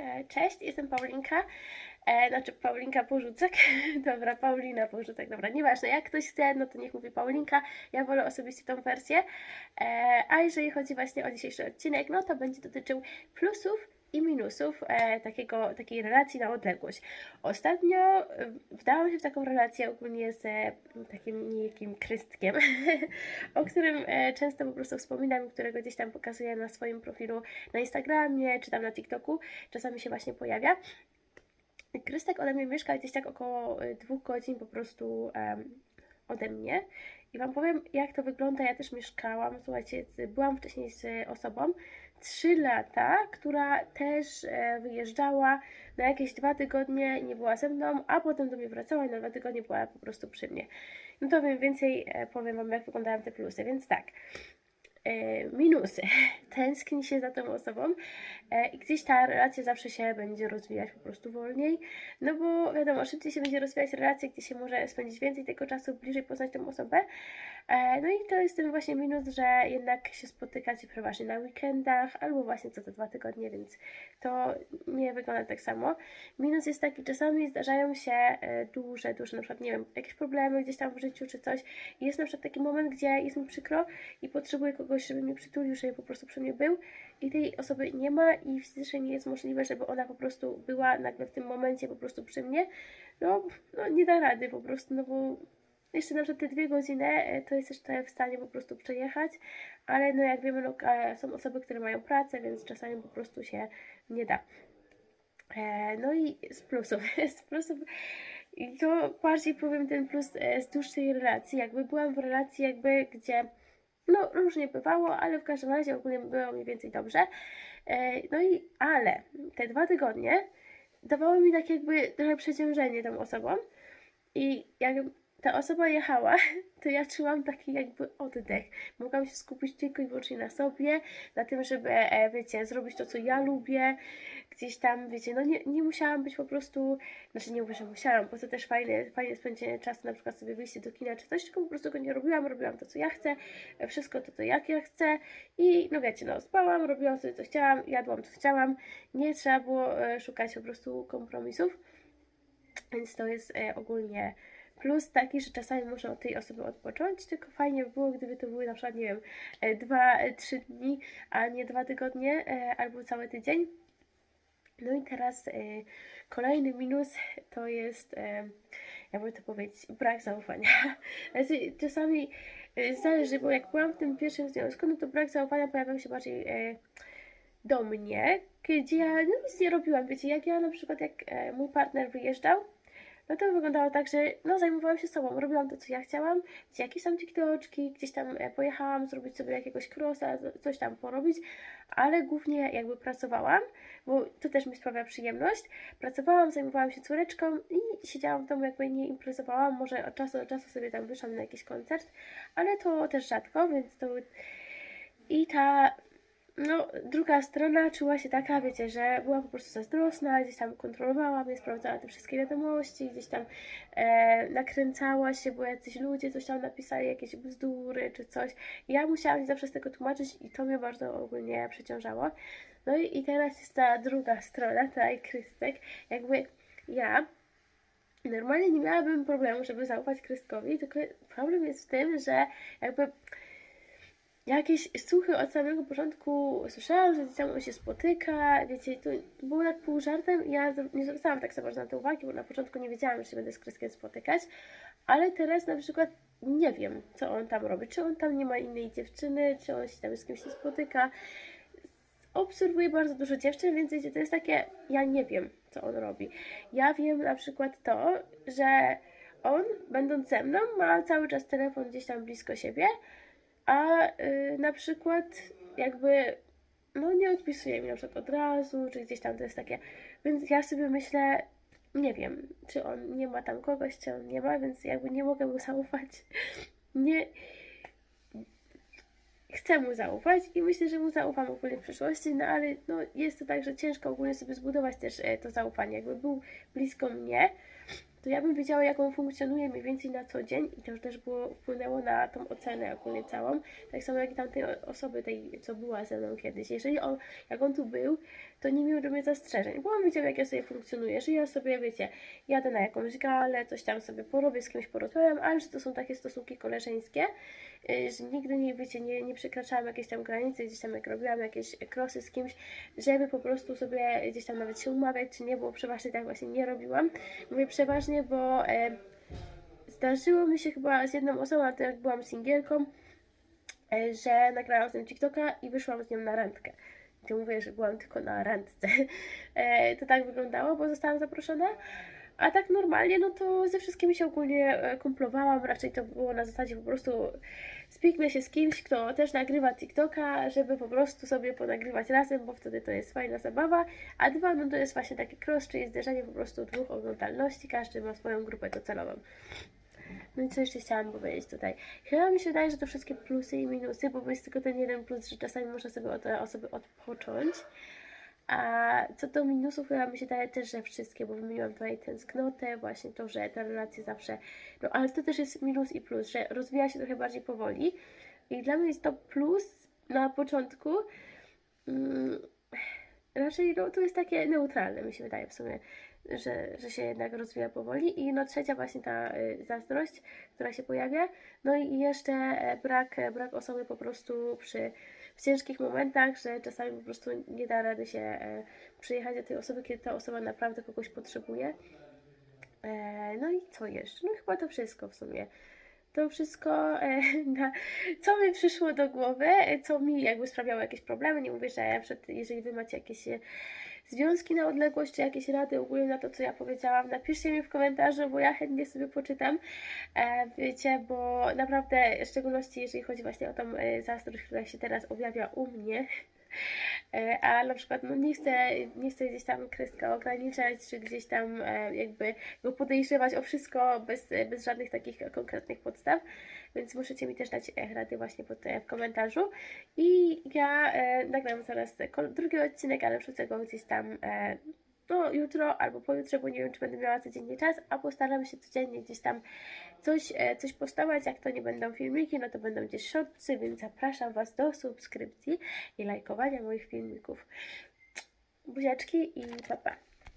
E, Cześć, jestem Paulinka. E, znaczy Paulinka Porzucek. dobra, Paulina Porzucek, dobra, nieważne. Jak ktoś chce, no to niech mówi Paulinka. Ja wolę osobiście tą wersję. E, a jeżeli chodzi właśnie o dzisiejszy odcinek, no to będzie dotyczył plusów i minusów e, takiego, takiej relacji na odległość. Ostatnio e, wdałam się w taką relację ogólnie z e, takim niejakim Krystkiem, o którym e, często po prostu wspominam, którego gdzieś tam pokazuję na swoim profilu na Instagramie, czy tam na TikToku, czasami się właśnie pojawia. Krystek ode mnie mieszka gdzieś tak około e, dwóch godzin po prostu em, ode mnie. I Wam powiem, jak to wygląda. Ja też mieszkałam, słuchajcie, byłam wcześniej z osobą, trzy lata, która też e, wyjeżdżała na jakieś dwa tygodnie i nie była ze mną, a potem do mnie wracała i na dwa tygodnie była po prostu przy mnie. No to mniej więcej e, powiem Wam, jak wyglądają te plusy. Więc tak, minusy. Tęskni się za tą osobą e, i gdzieś ta relacja zawsze się będzie rozwijać po prostu wolniej, no bo wiadomo, szybciej się będzie rozwijać relacja, gdzie się może spędzić więcej tego czasu, bliżej poznać tą osobę. E, no i to jest ten właśnie minus, że jednak się spotykacie przeważnie na weekendach albo właśnie co te dwa tygodnie, więc to nie wygląda tak samo. Minus jest taki, czasami zdarzają się e, duże, duże, na przykład, nie wiem, jakieś problemy gdzieś tam w życiu czy coś jest na przykład taki moment, gdzie jest mi przykro i potrzebuję kogoś, żeby mnie przytulił, żeby po prostu przy mnie był i tej osoby nie ma i fizycznie nie jest możliwe, żeby ona po prostu była nagle w tym momencie po prostu przy mnie, no, no nie da rady po prostu, no bo jeszcze na przykład te dwie godziny e, to jest jeszcze w stanie po prostu przejechać, ale no jak wiemy, no, są osoby, które mają pracę, więc czasami po prostu się nie da. E, No i z plusów, z plusów. I to bardziej powiem ten plus e, z dłuższej relacji, jakby byłam w relacji jakby, gdzie no różnie bywało, ale w każdym razie ogólnie było mniej więcej dobrze. E, No i ale te dwa tygodnie dawało mi tak jakby trochę przeciążenie tą osobą i jak ta osoba jechała, to ja czułam taki jakby oddech. Mogłam się skupić tylko i wyłącznie na sobie, na tym, żeby, e, wiecie, zrobić to, co ja lubię, gdzieś tam, wiecie, no nie, nie musiałam być po prostu, znaczy nie mówię, że musiałam, bo to też fajne, fajne spędzenie czasu, na przykład sobie wyjście do kina czy coś, tylko po prostu go nie robiłam, robiłam to, co ja chcę, e, wszystko to, to jak ja chcę. I no wiecie, no spałam, robiłam sobie, co chciałam, jadłam, co chciałam, nie trzeba było e, szukać po prostu kompromisów, więc to jest ogólnie plus taki, że czasami muszę od tej osoby odpocząć, tylko fajnie by było, gdyby to były na przykład, nie wiem, e, dwa, e, trzy dni, a nie dwa tygodnie e, albo cały tydzień. No i teraz e, kolejny minus to jest, e, jakby to powiedzieć, brak zaufania. Znaczy, czasami e, zależy, bo jak byłam w tym pierwszym związku, no to brak zaufania pojawiał się bardziej e, do mnie, gdzie ja no, nic nie robiłam. Wiecie, jak ja na przykład, jak e, mój partner wyjeżdżał, no to wyglądało tak, że no, zajmowałam się sobą, robiłam to, co ja chciałam, gdzie jakieś tam TikToczki, gdzieś tam e, pojechałam zrobić sobie jakiegoś crossa, co- coś tam porobić, ale głównie jakby pracowałam, bo to też mi sprawia przyjemność. Pracowałam, zajmowałam się córeczką i siedziałam w domu, jakby nie imprezowałam, może od czasu do czasu sobie tam wyszłam na jakiś koncert, ale to też rzadko, więc to... I ta no, druga strona czuła się taka, wiecie, że była po prostu zazdrosna, gdzieś tam kontrolowała mnie, sprawdzała te wszystkie wiadomości, gdzieś tam e, nakręcała się, bo jacyś ludzie coś tam napisali, jakieś bzdury czy coś. I ja musiałam się zawsze z tego tłumaczyć i to mnie bardzo ogólnie przeciążało. No i, i teraz jest ta druga strona, ta Krystek, jakby ja normalnie nie miałabym problemu, żeby zaufać Krystkowi, tylko problem jest w tym, że jakby jakieś słuchy od samego początku słyszałam, że gdzieś tam on się spotyka, wiecie, to było tak pół żartem ja nie zwracałam tak za bardzo na to uwagi, bo na początku nie wiedziałam, że się będę z Kryskiem spotykać, ale teraz na przykład nie wiem, co on tam robi, czy on tam nie ma innej dziewczyny, czy on się tam z kimś nie spotyka. Obserwuję bardzo dużo dziewczyn, więc wiecie, to jest takie, ja nie wiem, co on robi. Ja wiem na przykład to, że on, będąc ze mną, ma cały czas telefon gdzieś tam blisko siebie, a y, na przykład jakby no nie odpisuje mi na przykład od razu, czy gdzieś tam to jest takie, więc ja sobie myślę, nie wiem, czy on nie ma tam kogoś, czy on nie ma, więc jakby nie mogę mu zaufać. Nie. Chcę mu zaufać i myślę, że mu zaufam ogólnie w przyszłości, no ale no, jest to tak, że ciężko ogólnie sobie zbudować też e, to zaufanie. Jakby był blisko mnie, to ja bym wiedziała, jak on funkcjonuje mniej więcej na co dzień i to już też było, wpłynęło na tą ocenę ogólnie całą. Tak samo jak i tamtej osoby, tej, co była ze mną kiedyś. Jeżeli on, jak on tu był, to nie miał do mnie zastrzeżeń, bo on widział, jak ja sobie funkcjonuję, że ja sobie, wiecie, jadę na jakąś galę, coś tam sobie porobię, z kimś porozmawiam, ale że to są takie stosunki koleżeńskie, że nigdy nie, wiecie, nie, nie przekraczałam jakiejś tam granicy, gdzieś tam jak robiłam jakieś krosy z kimś, żeby po prostu sobie gdzieś tam nawet się umawiać, czy nie, bo przeważnie tak właśnie nie robiłam. Mówię przeważnie, bo e, zdarzyło mi się chyba z jedną osobą, to jak byłam singielką, e, że nagrałam z nią TikToka i wyszłam z nią na randkę. To mówię, że byłam tylko na randce. E, to tak wyglądało, bo zostałam zaproszona. A tak normalnie, no to ze wszystkimi się ogólnie e, kumplowałam. Raczej to było na zasadzie po prostu spiknę się z kimś, kto też nagrywa TikToka, żeby po prostu sobie ponagrywać razem, bo wtedy to jest fajna zabawa. A dwa, no to jest właśnie taki cross, czyli zderzenie po prostu dwóch oglądalności. Każdy ma swoją grupę docelową. No i co jeszcze chciałam powiedzieć tutaj? Chyba mi się wydaje, że to wszystkie plusy i minusy, bo jest tylko ten jeden plus, że czasami można sobie od osoby odpocząć. A co do minusów, chyba mi się daje też, że wszystkie, bo wymieniłam tutaj tęsknotę, właśnie to, że te relacje zawsze. No ale to też jest minus i plus, że rozwija się trochę bardziej powoli. I dla mnie jest to plus na początku. Mm, raczej no, to jest takie neutralne, mi się wydaje w sumie, że, że się jednak rozwija powoli. I no trzecia właśnie ta y, zazdrość, która się pojawia. No i jeszcze e, brak, e, brak osoby po prostu przy w ciężkich momentach, że czasami po prostu nie da rady się e, przyjechać do tej osoby, kiedy ta osoba naprawdę kogoś potrzebuje. No i co jeszcze? No chyba to wszystko w sumie. To wszystko, na, co mi przyszło do głowy, co mi jakby sprawiało jakieś problemy. Nie mówię, że przed, jeżeli wy macie jakieś związki na odległość, czy jakieś rady ogólnie na to, co ja powiedziałam, napiszcie mi w komentarzu, bo ja chętnie sobie poczytam. E, wiecie, bo naprawdę, w szczególności jeżeli chodzi właśnie o tą e, zazdrość, która się teraz objawia u mnie, a na przykład no nie, chcę, nie chcę gdzieś tam kreska ograniczać, czy gdzieś tam e, jakby go podejrzewać o wszystko bez, bez żadnych takich konkretnych podstaw, więc możecie mi też dać e, rady właśnie pod, e, w komentarzu. I ja e, nagram zaraz drugi odcinek, ale wrzucę go gdzieś tam no jutro albo pojutrze, bo nie wiem, czy będę miała codziennie czas, a postaram się codziennie gdzieś tam coś, e, coś postawać. Jak to nie będą filmiki, no to będą gdzieś shortsy, więc zapraszam Was do subskrypcji i lajkowania moich filmików. Buziaczki i pa pa.